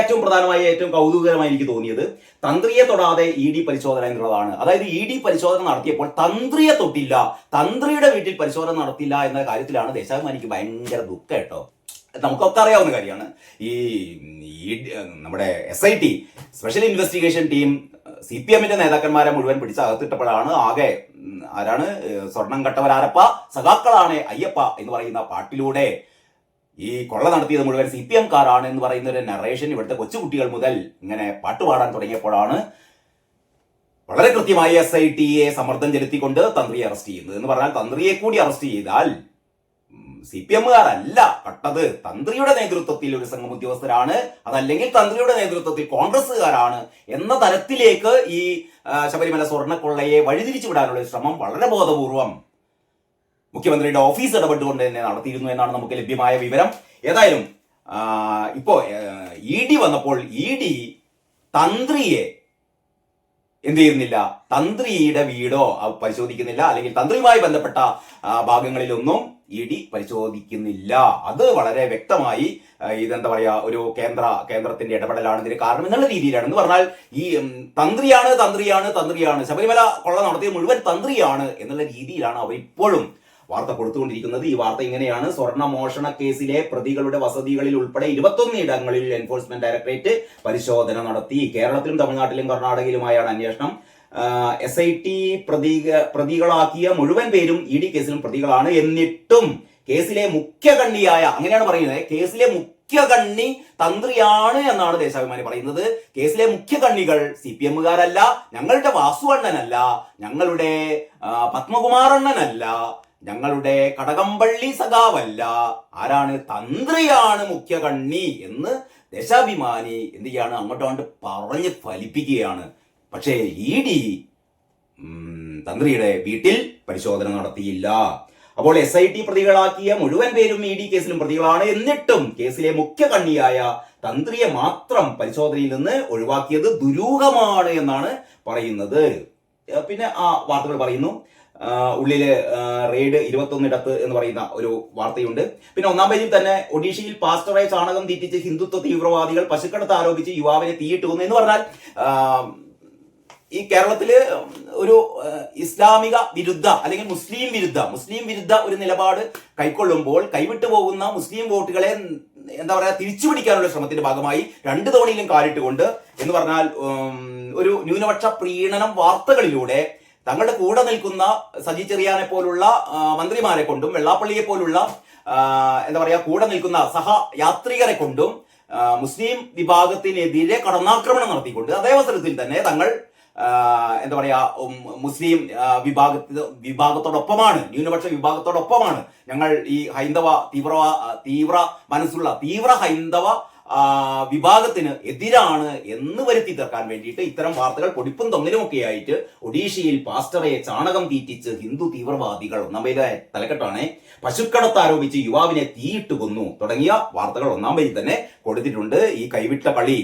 ഏറ്റവും പ്രധാനമായി ഏറ്റവും കൗതുകകരമായി എനിക്ക് തോന്നിയത് തന്ത്രിയെ തൊടാതെ ഇ ഡി പരിശോധന എന്നുള്ളതാണ്. അതായത് ഇ ഡി പരിശോധന നടത്തിയപ്പോൾ തന്ത്രിയെ തൊട്ടില്ല തന്ത്രിയുടെ വീട്ടിൽ പരിശോധന നടത്തില്ല എന്ന കാര്യത്തിലാണ് ദേശാഭിമാനിക്ക് ഭയങ്കര ദുഃഖം കേട്ടോ. നമുക്കൊക്കെ അറിയാവുന്ന കാര്യമാണ്. ഈ നമ്മുടെ S I T special investigation team C P എമ്മിന്റെ നേതാക്കന്മാരെ മുഴുവൻ പിടിച്ച് അകത്തിട്ടപ്പോഴാണ് ആകെ ആരാണ് സ്വർണം കട്ടവരാരപ്പ സഖാക്കളാണ് അയ്യപ്പ എന്ന് പറയുന്ന പാട്ടിലൂടെ ഈ കൊള്ള നടത്തിയത് മുഴുവൻ സി പി എം കാരാണ് എന്ന് പറയുന്ന ഒരു നറേഷൻ ഇവിടുത്തെ കൊച്ചുകുട്ടികൾ മുതൽ ഇങ്ങനെ പാട്ടുപാടാൻ തുടങ്ങിയപ്പോഴാണ് വളരെ കൃത്യമായി എസ് ഐ ടിയെ സമ്മർദ്ദം ചെലുത്തിക്കൊണ്ട് തന്ത്രിയെ അറസ്റ്റ് ചെയ്യുന്നത്. എന്ന് പറഞ്ഞാൽ തന്ത്രിയെ കൂടി അറസ്റ്റ് ചെയ്താൽ സി പി എമ്മുകാരല്ല പെട്ടത് തന്ത്രിയുടെ നേതൃത്വത്തിൽ ഒരു സംഘം ഉദ്യോഗസ്ഥരാണ് അതല്ലെങ്കിൽ തന്ത്രിയുടെ നേതൃത്വത്തിൽ കോൺഗ്രസ്സുകാരാണ് എന്ന തരത്തിലേക്ക് ഈ ശബരിമല സ്വർണക്കൊള്ളയെ വഴിതിരിച്ചു വിടാനുള്ള ശ്രമം വളരെ ബോധപൂർവം മുഖ്യമന്ത്രിയുടെ ഓഫീസ് ഇടപെട്ടുകൊണ്ട് തന്നെ നടത്തിയിരുന്നു എന്നാണ് നമുക്ക് ലഭ്യമായ വിവരം. ഏതായാലും ഇപ്പോ ഇ ഡി വന്നപ്പോൾ ഇ ഡി തന്ത്രിയെ എന്ത് ചെയ്യുന്നില്ല? തന്ത്രിയുടെ വീടോ പരിശോധിക്കുന്നില്ല. അല്ലെങ്കിൽ തന്ത്രിയുമായി ബന്ധപ്പെട്ട ഭാഗങ്ങളിലൊന്നും ഇ ഡി പരിശോധിക്കുന്നില്ല. അത് വളരെ വ്യക്തമായി ഇതെന്താ പറയാ ഒരു കേന്ദ്ര കേന്ദ്രത്തിന്റെ ഇടപെടലാണ് ഇതിന് കാരണം എന്നുള്ള രീതിയിലാണ് എന്ന് പറഞ്ഞാൽ ഈ തന്ത്രിയാണ് തന്ത്രിയാണ് തന്ത്രിയാണ്. ശബരിമല കൊള്ള നടത്തിയ മുഴുവൻ തന്ത്രിയാണ് എന്നുള്ള രീതിയിലാണ് അവർ ഇപ്പോഴും വാർത്ത കൊടുത്തുകൊണ്ടിരിക്കുന്നത് ഈ വാർത്ത ഇങ്ങനെയാണ്. സ്വർണ മോഷണ കേസിലെ പ്രതികളുടെ വസതികളിൽ ഉൾപ്പെടെ ഇരുപത്തൊന്ന് ഇടങ്ങളിൽ എൻഫോഴ്സ്മെന്റ് ഡയറക്ടറേറ്റ് പരിശോധന നടത്തി. കേരളത്തിലും തമിഴ്നാട്ടിലും കർണാടകയിലുമായാണ് അന്വേഷണം. എസ് ഐ ടി പ്രതീക പ്രതികളാക്കിയ മുഴുവൻ പേരും ഇ ഡി കേസിലും പ്രതികളാണ്. എന്നിട്ടും കേസിലെ മുഖ്യ കണ്ണിയായ അങ്ങനെയാണ് പറയുന്നത് കേസിലെ മുഖ്യ കണ്ണി തന്ത്രിയാണ് എന്നാണ് ദേശാഭിമാനി പറയുന്നത്. കേസിലെ മുഖ്യ കണ്ണികൾ സി പി എമ്മുകാരല്ല ഞങ്ങളുടെ വാസുവണ്ണനല്ല ഞങ്ങളുടെ പത്മകുമാർ പത്മകുമാറണ്ണനല്ല ഞങ്ങളുടെ കടകംപള്ളി സഖാവല്ല. ആരാണ് തന്ത്രിയാണ് മുഖ്യ കണ്ണി എന്ന് ദേശാഭിമാനി എന്ത് ചെയ്യാണ് അങ്ങോട്ടോണ്ട് പറഞ്ഞ് ഫലിപ്പിക്കുകയാണ്. പക്ഷേ ഇ ഡി തന്ത്രിയുടെ വീട്ടിൽ പരിശോധന നടത്തിയില്ല. അപ്പോൾ എസ് ഐ ടി പ്രതികളാക്കിയ മുഴുവൻ പേരും ഇ ഡി കേസിലും പ്രതികളാണ്. എന്നിട്ടും കേസിലെ മുഖ്യ കണ്ണിയായ തന്ത്രിയെ മാത്രം പരിശോധനയിൽ നിന്ന് ഒഴിവാക്കിയത് ദുരൂഹമാണ് എന്നാണ് പറയുന്നത്. പിന്നെ ആ വാർത്തകൾ പറയുന്നു. ഉള്ളിൽ റെയ്ഡ് ഇരുപത്തൊന്നിടത്ത് എന്ന് പറയുന്ന ഒരു വാർത്തയുണ്ട്. പിന്നെ ഒന്നാം പേജിൽ തന്നെ ഒഡീഷയിൽ പാസ്റ്ററെ ചാണകം തീറ്റിച്ച് ഹിന്ദുത്വ തീവ്രവാദികൾ പശുക്കടത്ത് ആരോപിച്ച് യുവാവിനെ തീയിട്ട് കൊന്നു എന്ന് പറഞ്ഞാൽ ഈ കേരളത്തിൽ ഒരു ഇസ്ലാമിക വിരുദ്ധ അല്ലെങ്കിൽ മുസ്ലിം വിരുദ്ധ മുസ്ലിം വിരുദ്ധ ഒരു നിലപാട് കൈക്കൊള്ളുമ്പോൾ കൈവിട്ടു പോകുന്ന മുസ്ലിം വോട്ടുകളെ എന്താ പറയാ തിരിച്ചു പിടിക്കാനുള്ള ശ്രമത്തിന്റെ ഭാഗമായി രണ്ടു തവണയിലും കാലിട്ടുകൊണ്ട് എന്ന് പറഞ്ഞാൽ ഒരു ന്യൂനപക്ഷ പ്രീണനം വാർത്തകളിലൂടെ തങ്ങളുടെ കൂടെ നിൽക്കുന്ന സജി ചെറിയാനെ പോലുള്ള മന്ത്രിമാരെ കൊണ്ടും വെള്ളാപ്പള്ളിയെ പോലുള്ള എന്താ പറയുക കൂടെ നിൽക്കുന്ന സഹ യാത്രികരെ കൊണ്ടും മുസ്ലിം വിഭാഗത്തിനെതിരെ കടന്നാക്രമണം നടത്തിക്കൊണ്ട് അതേ അവസരത്തിൽ തന്നെ തങ്ങൾ എന്താ പറയാ മുസ്ലിം വിഭാഗ വിഭാഗത്തി വിഭാഗത്തോടൊപ്പമാണ് ന്യൂനപക്ഷ വിഭാഗത്തോടൊപ്പമാണ് ഞങ്ങൾ ഈ ഹൈന്ദവ തീവ്ര തീവ്ര മനസ്സുള്ള തീവ്ര ഹൈന്ദവ വിഭാഗത്തിന് എതിരാണ് എന്ന് വരുത്തി തീർക്കാൻ വേണ്ടിയിട്ട് ഇത്തരം വാർത്തകൾ പൊടിപ്പും തൊങ്ങലുമൊക്കെ ആയിട്ട് ഒഡീഷയിൽ പാസ്റ്ററെ ചാണകം തീറ്റിച്ച് ഹിന്ദു തീവ്രവാദികൾ ഒന്നാം പേര് തലക്കെട്ടാണ്. പശുക്കടത്ത് ആരോപിച്ച് യുവാവിനെ തീയിട്ട് കൊന്നു. തുടങ്ങിയ വാർത്തകൾ ഒന്നാം പേജിൽ തന്നെ കൊടുത്തിട്ടുണ്ട്. ഈ കൈവിട്ട കളി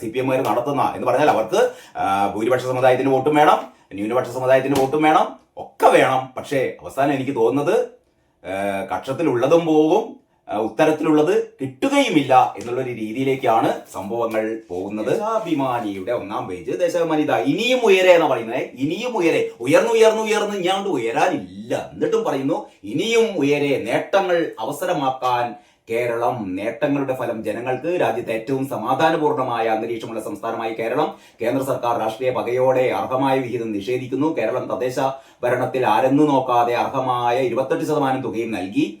സി പി എമ്മുകാർ നടത്തുന്ന എന്ന് പറഞ്ഞാൽ അവർക്ക് ഭൂരിപക്ഷ സമുദായത്തിന് വോട്ടും വേണം ന്യൂനപക്ഷ സമുദായത്തിന് വോട്ടും വേണം ഒക്കെ വേണം. പക്ഷേ അവസാനം എനിക്ക് തോന്നുന്നത് കക്ഷത്തിലുള്ളതും പോകും. ഉത്തരത്തിലുള്ളത് കിട്ടുകയുമില്ല എന്നുള്ള ഒരു രീതിയിലേക്കാണ് സംഭവങ്ങൾ പോകുന്നത്. ദേശാഭിമാനിയുടെ ഒന്നാം പേജ്. ദേശാഭിമാനി ഇതാ ഇനിയും ഉയരെ എന്ന് പറയുന്നത്. ഇനിയും ഉയരെ. ഉയർന്നു ഉയർന്നു ഉയർന്നു ഞാണ്ട് ഉയരാനില്ല. എന്നിട്ടും പറയുന്നു ഇനിയും ഉയരെ നേട്ടങ്ങൾ അവസരമാക്കാൻ കേരളം നേട്ടങ്ങളുടെ ഫലം ജനങ്ങൾക്ക് രാജ്യത്തെ ഏറ്റവും സമാധാനപൂർണമായ അന്തരീക്ഷമുള്ള സംസ്ഥാനമായി കേരളം കേന്ദ്ര സർക്കാർ രാഷ്ട്രീയ പകയോടെ അർഹമായ വിഹിതം നിഷേധിക്കുന്നു. കേരളം തദ്ദേശ ഭരണത്തിൽ ആരെന്നു നോക്കാതെ അർഹമായ ഇരുപത്തെട്ട് ശതമാനം തുകയും നൽകി.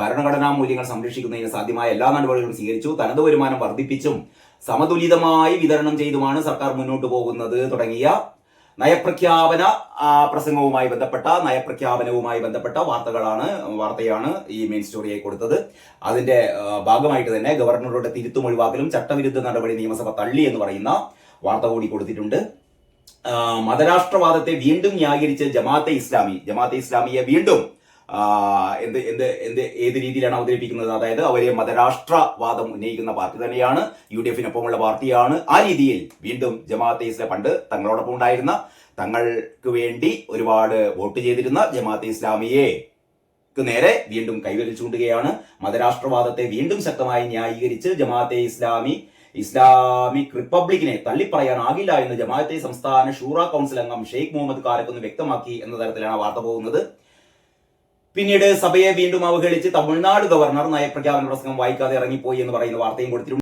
ഭരണഘടനാ മൂല്യങ്ങൾ സംരക്ഷിക്കുന്നതിന് സാധ്യമായ എല്ലാ നടപടികളും സ്വീകരിച്ചു. തനത് വരുമാനം വർദ്ധിപ്പിച്ചും സമതുലിതമായി വിതരണം ചെയ്തുമാണ് സർക്കാർ മുന്നോട്ട് പോകുന്നത് തുടങ്ങിയ നയപ്രഖ്യാപന പ്രസംഗവുമായി ബന്ധപ്പെട്ട നയപ്രഖ്യാപനവുമായി ബന്ധപ്പെട്ട വാർത്തകളാണ് വാർത്തയാണ് ഈ മെയിൻ സ്റ്റോറിയായി കൊടുത്തത്. അതിന്റെ ഭാഗമായിട്ട് തന്നെ ഗവർണറുടെ തിരുത്തും ഒഴിവാക്കലും ചട്ടവിരുദ്ധ നടപടി നിയമസഭ തള്ളി എന്ന് പറയുന്ന വാർത്ത കൂടി കൊടുത്തിട്ടുണ്ട്. മതരാഷ്ട്രവാദത്തെ വീണ്ടും ന്യായീകരിച്ച് ജമാഅത്തെ ഇസ്ലാമി ജമാഅത്തെ ഇസ്ലാമിയെ വീണ്ടും എന്ത് എന്ത് എന്ത് ഏത് രീതിയിലാണ് അവതരിപ്പിക്കുന്നത്? അതായത് അവരെ മതരാഷ്ട്രവാദം ഉന്നയിക്കുന്ന പാർട്ടി തന്നെയാണ് യു ഡി എഫിനൊപ്പമുള്ള പാർട്ടിയാണ്. ആ രീതിയിൽ വീണ്ടും ജമാഅത്തെ ഇസ്ലാം പണ്ട് തങ്ങളോടൊപ്പം ഉണ്ടായിരുന്ന തങ്ങൾക്ക് വേണ്ടി ഒരുപാട് വോട്ട് ചെയ്തിരുന്ന ജമാഅത്തെ ഇസ്ലാമിയെ നേരെ വീണ്ടും കൈവിരൽ ചൂണ്ടുകയാണ്. മതരാഷ്ട്രവാദത്തെ വീണ്ടും ശക്തമായി ന്യായീകരിച്ച് ജമാഅത്തെ ഇസ്ലാമി ഇസ്ലാമിക് റിപ്പബ്ലിക്കിനെ തള്ളിപ്പറയാനാകില്ല എന്ന് ജമാഅത്തെ സംസ്ഥാന ഷൂറ കൗൺസിൽ അംഗം ഷെയ്ഖ് മുഹമ്മദ് കാരക്കൊന്ന് വ്യക്തമാക്കി എന്ന തരത്തിലാണ് വാർത്ത പോകുന്നത്. പിന്നീട് സഭയെ വീണ്ടും അവഹേളിച്ച് തമിഴ്നാട് ഗവർണർ നയപ്രഖ്യാപന പ്രസംഗം വായിക്കാതെ ഇറങ്ങിപ്പോയി എന്ന് പറയുന്ന വാർത്തയും കൊടുത്തിട്ടുണ്ട്.